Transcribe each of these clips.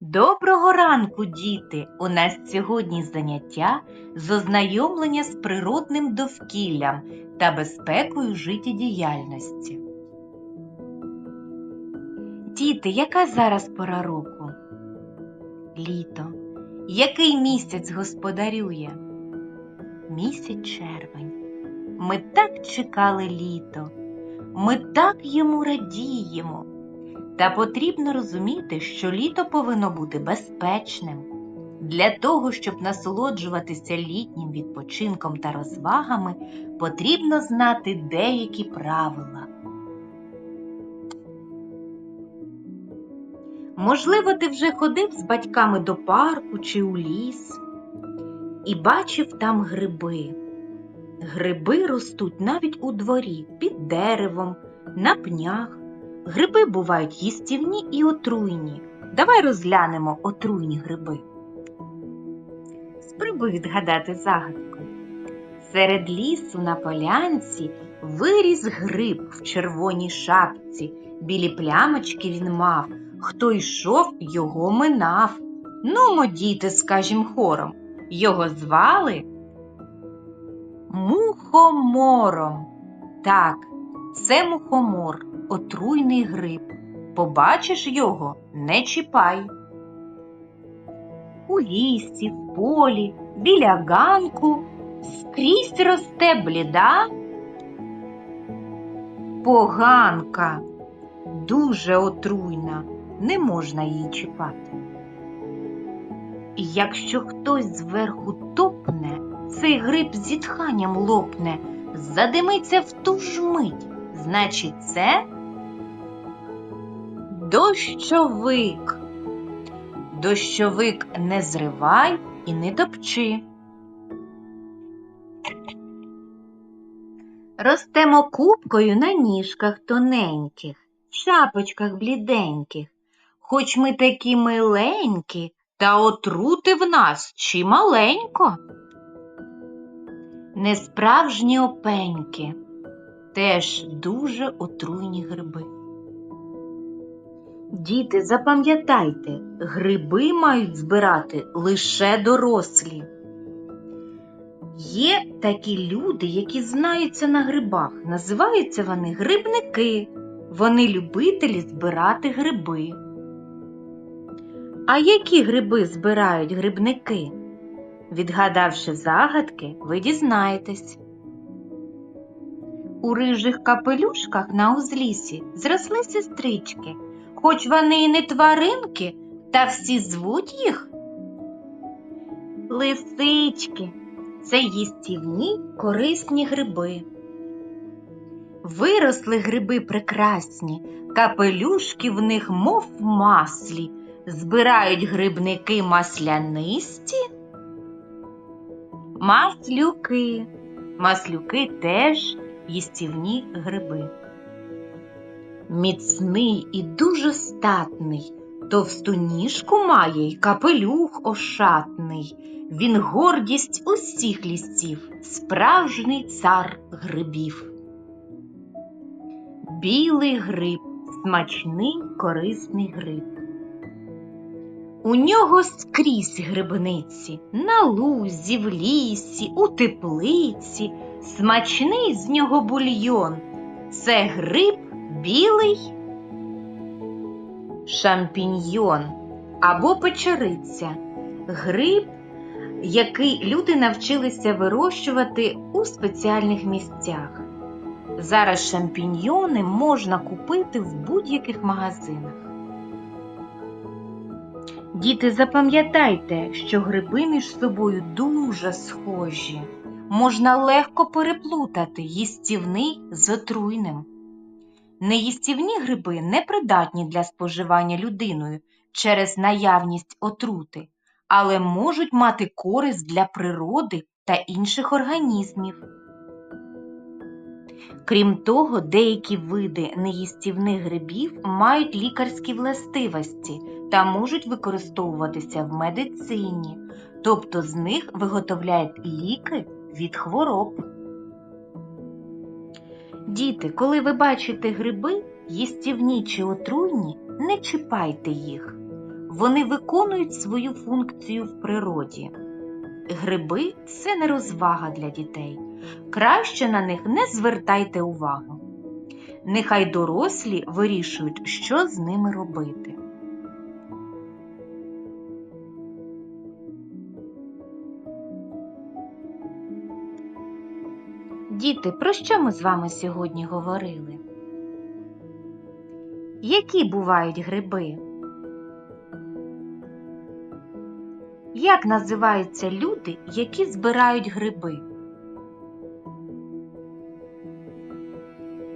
Доброго ранку, діти! У нас сьогодні заняття з ознайомлення з природним довкіллям та безпекою життєдіяльності. Діти, яка зараз пора року? Літо. Який місяць господарює? Місяць червень. Ми так чекали літо, ми так йому радіємо. Та потрібно розуміти, що літо повинно бути безпечним. Для того, щоб насолоджуватися літнім відпочинком та розвагами, потрібно знати деякі правила. Можливо, ти вже ходив з батьками до парку чи у ліс і бачив там гриби. Гриби ростуть навіть у дворі, під деревом, на пнях. Гриби бувають їстівні і отруйні. Давай розглянемо отруйні гриби. Спробуй відгадати загадку. Серед лісу на полянці виріс гриб в червоній шапці. Білі плямочки він мав. Хто йшов, його минав. Нумо, діти, скажім хором. Його звали Мухомором. Так, це мухомор, отруйний гриб. Побачиш його, не чіпай. У лісі, в полі, біля ганку скрізь росте бліда. Поганка дуже отруйна, не можна її чіпати. Якщо хтось зверху топне, цей гриб зітханням лопне, задимиться в ту ж мить. Значить, це дощовик. Дощовик не зривай і не топчи. Ростемо купкою на ніжках тоненьких, шапочках бліденьких. Хоч ми такі миленькі, та отрути в нас чималенько. Несправжні опеньки теж дуже отруйні гриби. Діти, запам'ятайте, гриби мають збирати лише дорослі. Є такі люди, які знаються на грибах. Називаються вони грибники. Вони любителі збирати гриби. А які гриби збирають грибники? Відгадавши загадки, ви дізнаєтесь. У рижих капелюшках на узлісі зросли сестрички, хоч вони і не тваринки, та всі звуть їх лисички. Це їстівні корисні гриби. Виросли гриби прекрасні, капелюшки в них, мов маслі, збирають грибники маслянисті. Маслюки. Маслюки теж їстівні гриби. Міцний і дуже статний, товсту ніжку має й капелюх ошатний. Він гордість усіх лісів, справжній цар грибів. Білий гриб, смачний корисний гриб. У нього скрізь грибниці, на лузі, в лісі, у теплиці, смачний з нього бульйон. Це гриб білий шампіньйон або печериця. Гриб, який люди навчилися вирощувати у спеціальних місцях. Зараз шампіньйони можна купити в будь-яких магазинах. Діти, запам'ятайте, що гриби між собою дуже схожі. Можна легко переплутати їстівний з отруйним. Неїстівні гриби непридатні для споживання людиною через наявність отрути, але можуть мати користь для природи та інших організмів. Крім того, деякі види неїстівних грибів мають лікарські властивості та можуть використовуватися в медицині, тобто з них виготовляють ліки від хвороб. Діти, коли ви бачите гриби, їстівні чи отруйні, не чіпайте їх. Вони виконують свою функцію в природі. Гриби це не розвага для дітей. Краще на них не звертайте увагу. Нехай дорослі вирішують, що з ними робити. Діти, про що ми з вами сьогодні говорили? Які бувають гриби? Як називаються люди, які збирають гриби?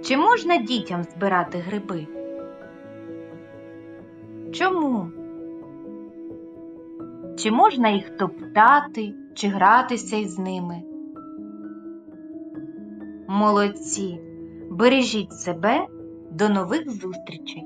Чи можна дітям збирати гриби? Чому? Чи можна їх топтати чи гратися із ними? Молодці! Бережіть себе! До нових зустрічей!